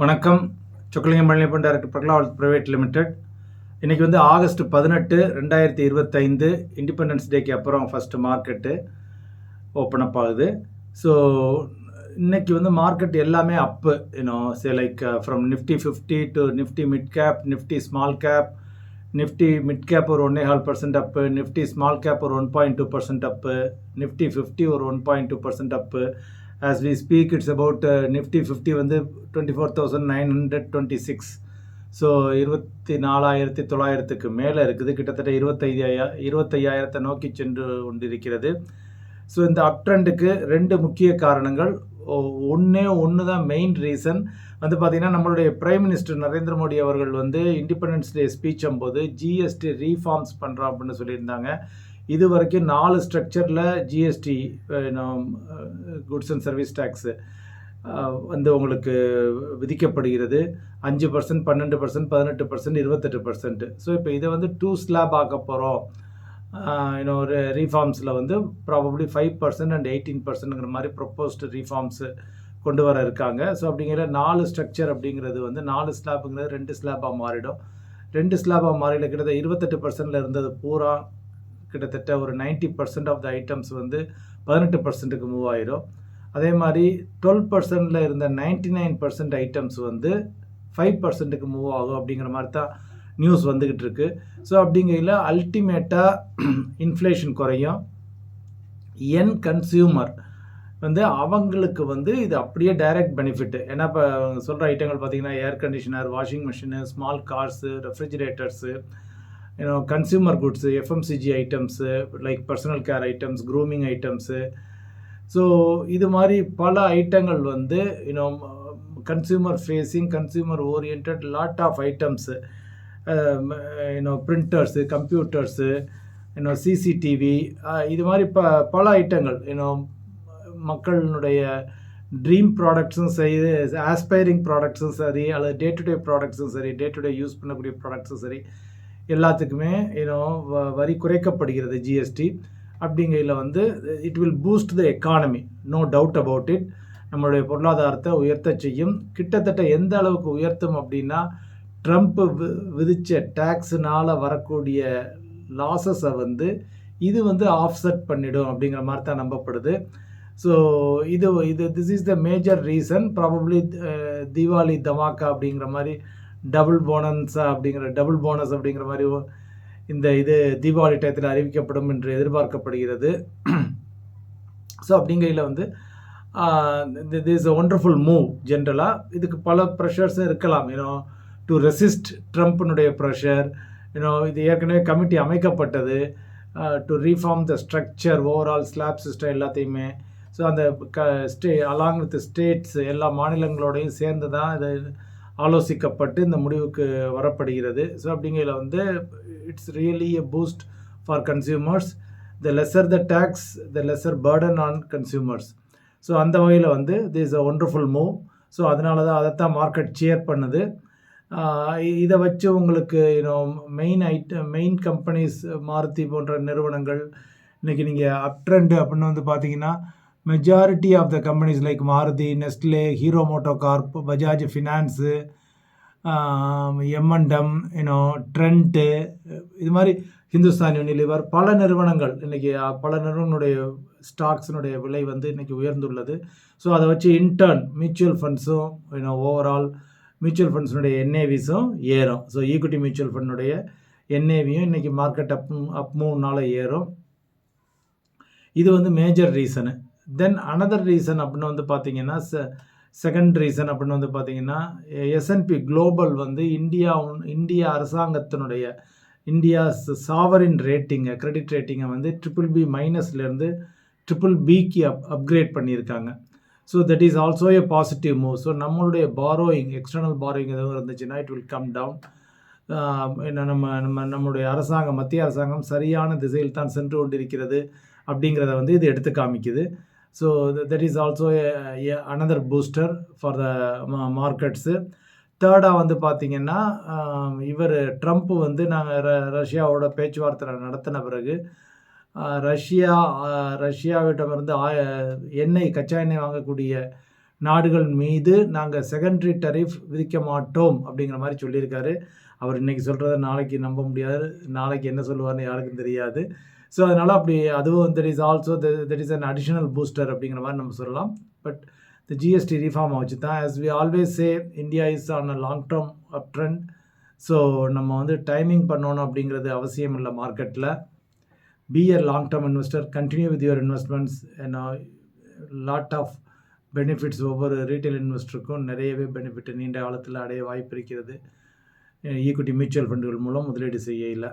வணக்கம். Chockalingam Palaniappan director Prahlad private limited. இன்றைக்கி வந்து ஆகஸ்ட் பதினெட்டு ரெண்டாயிரத்தி இருபத்தைந்து இண்டிபெண்டன்ஸ் டேக்கு அப்புறம் ஃபஸ்ட்டு மார்க்கெட்டு ஓப்பன் அப் ஆகுது. ஸோ இன்றைக்கி வந்து மார்க்கெட் எல்லாமே up you know say like from Nifty fifty to Nifty mid cap Nifty small cap Nifty mid cap ஒரு ஒன்னே half percent up Nifty small cap ஒரு one point two percent up Nifty fifty ஒரு one point two percent up as we speak it's about Nifty fifty வந்து twenty four thousand nine hundred twenty six so இருபத்தி நாலாயிரத்தி தொள்ளாயிரத்துக்கு மேலே இருக்குது. கிட்டத்தட்ட இருபத்தையா இருபத்தையாயிரத்தை நோக்கி சென்று கொண்டிருக்கிறது. ஸோ இந்த அப் ட்ரெண்டுக்கு ரெண்டு முக்கிய காரணங்கள். ஒன்றே ஒன்று தான் மெயின் ரீசன் வந்து பார்த்திங்கன்னா நம்மளுடைய பிரைம் மினிஸ்டர் நரேந்திர மோடி அவர்கள் வந்து இண்டிபெண்டன்ஸ் டே ஸ்பீச்சும் போது ஜிஎஸ்டி ரீஃபார்ம்ஸ் பண்ணுறோம் அப்படின்னு சொல்லியிருந்தாங்க. இது வரைக்கும் நாலு ஸ்ட்ரக்சரில் GST goods and service tax வந்து உங்களுக்கு விதிக்கப்படுகிறது. அஞ்சு பர்சன்ட் பன்னெண்டு பர்சன்ட் பதினெட்டு பர்சன்ட் இருபத்தெட்டு பர்சன்ட் ஸோ இப்போ இதை வந்து டூ ஸ்லாப் ஆக்க போகிறோம் இன்னும் ஒரு ரீஃபார்ம்ஸில் வந்து probably five percent and eighteen பர்சன்ட்ங்கிற மாதிரி ப்ரொப்போஸ்டு ரீஃபார்ம்ஸு கொண்டு வர இருக்காங்க. ஸோ அப்படிங்கிற நாலு ஸ்ட்ரக்சர் அப்படிங்கிறது வந்து நாலு ஸ்லாப்புங்கிறது ரெண்டு ஸ்லாப்பாக மாறிடும். ரெண்டு ஸ்லாப்பாக மாறிட கிட்டத்தட்ட இருபத்தெட்டு பர்சன்டில் இருந்தது பூரா கிட்டத்தட்ட ஒரு ninety percent of the items வந்து பதினெட்டு பர்சன்ட்டுக்கு மூவ் ஆயிரும். அதே மாதிரி டுவெல் பர்சன்டில் இருந்த நைன்டி நைன் பர்சன்ட் ஐட்டம்ஸ் வந்து ஃபைவ் பர்சன்ட்டுக்கு மூவ் ஆகும் அப்படிங்கிற மாதிரி தான் நியூஸ் வந்துக்கிட்டு இருக்கு. ஸோ அப்படிங்கையில் அல்டிமேட்டாக இன்ஃப்ளேஷன் குறையும். என் கன்சியூமர் வந்து அவங்களுக்கு வந்து இது அப்படியே டைரக்ட் பெனிஃபிட்டு ஏன்னா இப்போ சொல்கிற ஐட்டங்கள் பார்த்தீங்கன்னா air conditioner washing machine small cars refrigerators you know consumer goods FMCG items like personal care items grooming items so இது மாதிரி பல ஐட்டங்கள் வந்து you know consumer facing consumer orient lot of items you know printers computers you know CCTV இது மாதிரி ப பல ஐட்டங்கள் யூனோ மக்களினுடைய ட்ரீம் ப்ராடக்ட்ஸும் சரி ஆஸ்பைரிங் ப்ராடக்ட்ஸும் சரி அல்லது டே டு டே ப்ராடக்ட்ஸும் சரி டே டு டே யூஸ் பண்ணக்கூடிய ப்ராடக்ட்ஸும் சரி எல்லாத்துக்குமே ஏன்னோ வரி குறைக்கப்படுகிறது ஜிஎஸ்டி அப்படிங்கையில் வந்து it will boost the economy no doubt about it நம்மளுடைய பொருளாதாரத்தை உயர்த்த செய்யும். கிட்டத்தட்ட எந்த அளவுக்கு உயர்த்தும் அப்படின்னா ட்ரம்ப் விதித்த டேக்ஸுனால் வரக்கூடிய லாஸஸை வந்து இது வந்து ஆஃப்செட் பண்ணிடும் அப்படிங்கிற மாதிரி தான் நம்பப்படுது. ஸோ இது இது this is the major reason probably Deepavali dhamaka அப்படிங்கிற மாதிரி டபுள் போனன்ஸா அப்படிங்கிற டபுள் போனஸ் அப்படிங்கிற மாதிரி இந்த இது தீபாவளி டயத்தில் அறிவிக்கப்படும் என்று எதிர்பார்க்கப்படுகிறது. ஸோ அப்படிங்கையில் வந்து திஸ் அ ஒண்டர்ஃபுல் மூவ் ஜென்ரலாக இதுக்கு பல ப்ரெஷர்ஸும் இருக்கலாம். ஏன்னோ டு ரெசிஸ்ட் ட்ரம்ப்னுடைய ப்ரெஷர் ஏன்னோ இது ஏற்கனவே கமிட்டி அமைக்கப்பட்டது. To reform the structure overall slab system எல்லாத்தையுமே. ஸோ அந்த க ஸ்டே அலாங் வித் ஸ்டேட்ஸ் எல்லா மாநிலங்களோடையும் சேர்ந்து தான் இது ஆலோசிக்கப்பட்டு இந்த முடிவுக்கு வரப்படுகிறது. ஸோ அப்படிங்கையில் வந்து it's really a boost for consumers the lesser the tax the lesser burden on consumers so அந்த வகையில் வந்து the is a wonderful move so அதனால தான் அதைத்தான் மார்க்கெட் சேர் பண்ணுது. இதை வச்சு உங்களுக்கு you know main item main companies Maruti போன்ற நிறுவனங்கள் இன்றைக்கி நீங்கள் அப் ட்ரெண்டு அப்படின்னு வந்து பார்த்தீங்கன்னா majority of the companies like Maruti Nestle Hero MotoCorp Bajaj finance momentum you know trend இது மாதிரி ஹிந்துஸ்தான் யூனிலிவர் பல நிறுவனங்கள் இன்றைக்கி பல நிறுவனங்களுடைய ஸ்டாக்ஸினுடைய விலை வந்து இன்றைக்கி உயர்ந்துள்ளது. ஸோ அதை வச்சு இன்டர்ன் மியூச்சுவல் ஃபண்ட்ஸும் யூனோ ஓவரால் மியூச்சுவல் ஃபண்ட்ஸினுடைய என்ஏவிஸும் ஏறும். ஸோ ஈக்விட்டி மியூச்சுவல் ஃபண்டுடைய என்ஏவியும் இன்றைக்கி மார்க்கெட் அப் அப் நாளாக ஏறும். இது வந்து major reason then another reason அப்படின்னு வந்து பார்த்தீங்கன்னா செ செகண்ட் ரீசன் அப்படின்னு வந்து பார்த்தீங்கன்னா எஸ்என்பி குளோபல் வந்து இந்தியா இந்தியா அரசாங்கத்தினுடைய இந்தியா சாவரின் ரேட்டிங்கை கிரெடிட் ரேட்டிங்கை வந்து ட்ரிபிள் பி மைனஸ்லேருந்து ட்ரிபிள் பிக்கு அப் அப்கிரேட் பண்ணியிருக்காங்க. So that is also a positive move so நம்மளுடைய பாரோயிங் எக்ஸ்டர்னல் பாரோயிங் எதுவும் இருந்துச்சுன்னா இட் வில் கம் டவுன் என்ன நம்ம நம்ம நம்மளுடைய அரசாங்கம் மத்திய அரசாங்கம் சரியான திசையில் தான் சென்று கொண்டிருக்கிறது அப்படிங்கிறத வந்து இது எடுத்து காமிக்குது. So that is also another booster for the markets தேர்டாக வந்து பார்த்திங்கன்னா இவர் ட்ரம்ப் வந்து நாங்கள் ர ரஷ்யாவோட பேச்சுவார்த்தை நடத்தின பிறகு ரஷ்யா ரஷ்யாவிடமிருந்து எண்ணெய் கச்சா எண்ணெய் வாங்கக்கூடிய நாடுகள் மீது நாங்கள் செகண்டரி டரிஃப் விதிக்க மாட்டோம் அப்படிங்கிற மாதிரி சொல்லியிருக்காரு. அவர் இன்றைக்கி சொல்கிறத நாளைக்கு நம்ப முடியாது. நாளைக்கு என்ன சொல்லுவார்னு யாருக்கும் தெரியாது. ஸோ அதனால் அப்படி அதுவும் there is also there is an additional booster அப்படிங்கிற மாதிரி நம்ம சொல்லலாம். பட் த ஜிஎஸ்டி ரிஃபார்மை வச்சு தான் as we always say India is on a long term up trend so நம்ம வந்து டைமிங் பண்ணணும் அப்படிங்கிறது அவசியம் இல்லை மார்க்கெட்டில் be a long term investor continue with your investments lot of benefits ஒவ்வொரு ரீட்டைல் இன்வெஸ்டருக்கும் நிறையவே பெனிஃபிட் நீண்ட காலத்தில் அடைய வாய்ப்பு இருக்கிறது. ஈக்குட்டி மியூச்சுவல் ஃபண்டுகள் மூலம் முதலீடு செய்ய